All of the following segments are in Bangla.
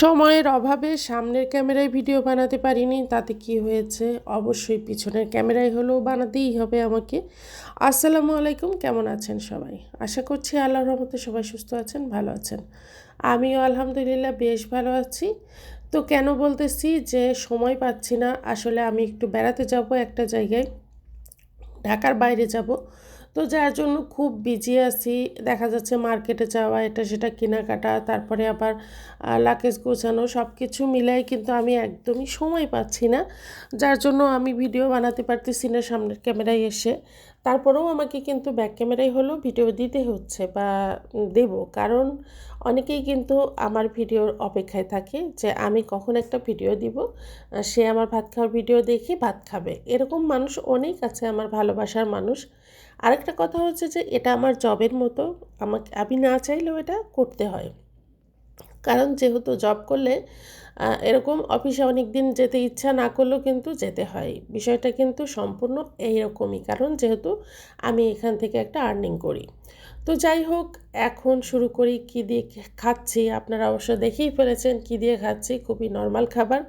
সময়ের অভাবে সামনের ক্যামেরায় ভিডিও বানাতে পারিনি, তাতে কি হয়েছে? অবশ্যই পিছনের ক্যামেরায় হলেও বানাতেই হবে আমাকে। আসসালামু আলাইকুম, কেমন আছেন সবাই? আশা করছি আল্লাহর রহমতে সবাই সুস্থ আছেন, ভালো আছেন। আমিও আলহামদুলিল্লাহ বেশ ভালো আছি। তো কেন বলতেছি যে সময় পাচ্ছি না, আসলে আমি একটু বেড়াতে যাব একটা জায়গায়। ঢাকার বাইরে যাব। তো যার জন্য খুব বিজি আছি। দেখা যাচ্ছে মার্কেটে যাওয়া, এটা সেটা কেনাকাটা, তারপরে আবার লাকেজ গোছানো সব কিছু মিলাই কিন্তু আমি একদমই সময় পাচ্ছি না। যার জন্য আমি ভিডিও বানাতে পারতেছি না সামনের ক্যামেরায় এসে। তারপরেও আমাকে কিন্তু ব্যাক ক্যামেরায় হলেও ভিডিও দিতে হচ্ছে বা দেব। কারণ অনেকেই কিন্তু আমার ভিডিওর অপেক্ষায় থাকে যে আমি কখন একটা ভিডিও দিব সে আমার ভাত খাওয়ার ভিডিও দেখে ভাত খাবে। এরকম মানুষ অনেক আছে, আমার ভালোবাসার মানুষ। আরেকটা কথা হচ্ছে যে এটা আমার জবের মতো, আমাকে, আমি না চাইলেও এটা করতে হয়। কারণ যেহেতু জব করলে এরকম অফিসে অনেক দিন যেতে ইচ্ছা না করলেও কিন্তু যেতে হয়। বিষয়টা কিন্তু সম্পূর্ণ এইরকমই, কারণ যেহেতু আমি এখান থেকে একটা আর্নিং করি। তো যাই হোক, এখন শুরু করি কী দিয়ে খাচ্ছি। আপনারা অবশ্য দেখেই ফেলেছেন কী দিয়ে খাচ্ছি, খুবই নর্মাল খাবার।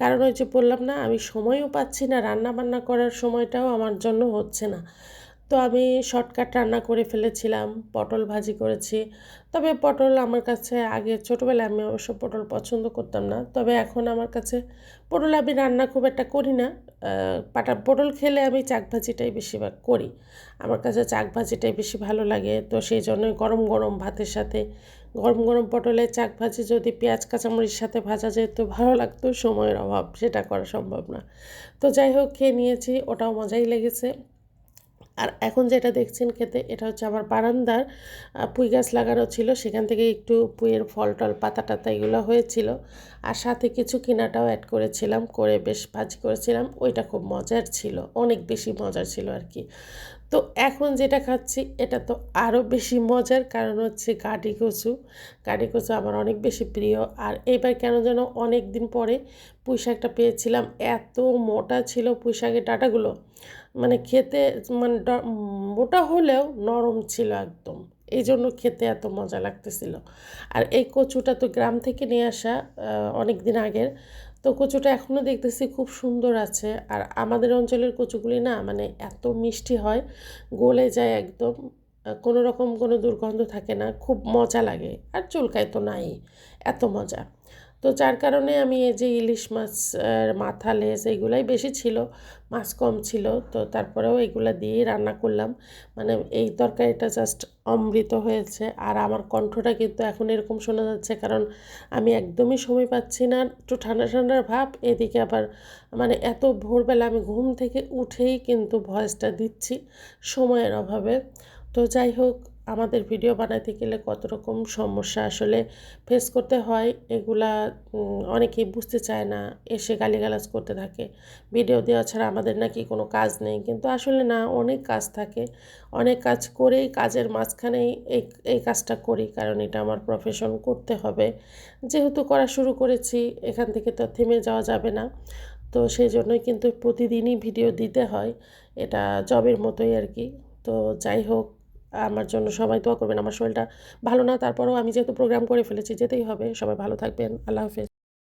কারণ ওই যে বললাম না, আমি সময়ও পাচ্ছি না রান্না বান্না করার সময়টাও আমার জন্য হচ্ছে না। তো আমি শর্টকাট রান্না করে ফেলেছিলাম, পটল ভাজি করেছি। তবে পটল আমার কাছে আগে ছোটোবেলায় আমি অবশ্য পটল পছন্দ করতাম না। তবে এখন আমার কাছে পটল আমি রান্না খুব একটা করি না। পাটা, পটল খেলে আমি চাক ভাজিটাই বেশিরভাগ করি। আমার কাছে চাক ভাজিটাই বেশি ভালো লাগে। তো সেই জন্যই গরম গরম ভাতের সাথে, গরম গরম পটলের চাক ভাজি যদি পেঁয়াজ কাঁচামরিচ সাথে ভাজা যেত ভালো লাগতো, সময়ের অভাব, সেটা করা সম্ভব না। তো যাই হোক, খেয়ে নিয়েছি, ওটাও মজাই লেগেছে। আর এখন যেটা দেখছেন খেতে, এটা হচ্ছে আমার বারান্দার পুঁই গাছ লাগানো ছিল। সেখান থেকে একটু পুঁইয়ের ফল টল, পাতা টাতা এগুলো হয়েছিল। আর সাথে কিছু কিনাটাও অ্যাড করেছিলাম, করে বেশ ভাজি করেছিলাম। ওইটা খুব মজার ছিল, অনেক বেশি মজার ছিল আর কি। তো এখন যেটা খাচ্ছি, এটা তো আরও বেশি মজার কারণ হচ্ছে গাডি কচু। গাডি কচু আমার অনেক বেশি প্রিয়। আর এবার কেন যেন অনেক দিন পরে পুঁই শাকটা পেয়েছিলাম। এত মোটা ছিল পুঁই শাকের ডাটাগুলো। মানে খেতে মানে মোটা হলেও নরম ছিল একদম। এই জন্য খেতে এত মজা লাগতেছিল। আর এই কচুটা তো গ্রাম থেকে নিয়ে আসা অনেক দিন আগের। তো কচুটা এখনও দেখতেছি খুব সুন্দর আছে। আর আমাদের অঞ্চলের কচুগুলি না মানে এত মিষ্টি হয়, গলে যায় একদম। কোনো রকম কোনো দুর্গন্ধ থাকে না, খুব মজা লাগে। আর চুলকায় তো নাই, এত মজা। তো যার কারণে আমি এই যে ইলিশ মাছ মাথা লেস এইগুলাই বেশি ছিল, মাছ কম ছিল, তো তারপরেও এগুলো দিয়েই রান্না করলাম। মানে এই তরকারিটা জাস্ট অমৃত হয়েছে। আর আমার কণ্ঠটা কিন্তু এখন এরকম শোনা যাচ্ছে, কারণ আমি একদমই সময় পাচ্ছি না, একটু ঠান্ডা ঠান্ডার ভাব, এদিকে আবার মানে এত ভোরবেলা আমি ঘুম থেকে উঠেই কিন্তু ভয়েসটা দিচ্ছি সময়ের অভাবে। তো যাই হোক আমাদের ভিডিও বানাতে গেলে কত রকম সমস্যা আসলে ফেস করতে হয়, এগুলা অনেকেই বুঝতে চায় না, এসে গালিগালাজ করতে থাকে। ভিডিও দেওয়া ছাড়া আমাদের নাকি কোনো কাজ নেই, কিন্তু আসলে না, অনেক কাজ থাকে। অনেক কাজ করেই কাজের মাঝখানেই এই এই কাজটা করি, কারণ এটা আমার প্রফেশন করতে হবে। যেহেতু করা শুরু করেছি, এখান থেকে তো থেমে যাওয়া যাবে না। তো সেই জন্যই কিন্তু প্রতিদিনই ভিডিও দিতে হয়, এটা জবের মতোই আর কি। তো যাই হোক আমার জন্য সবাই দোয়া করবেন, আমার শরীরটা ভালো না, তারপরেও আমি যেহেতু প্রোগ্রাম করে ফেলেছি, যেতেই হবে। সবাই ভালো থাকবেন, আল্লাহ হাফেজ।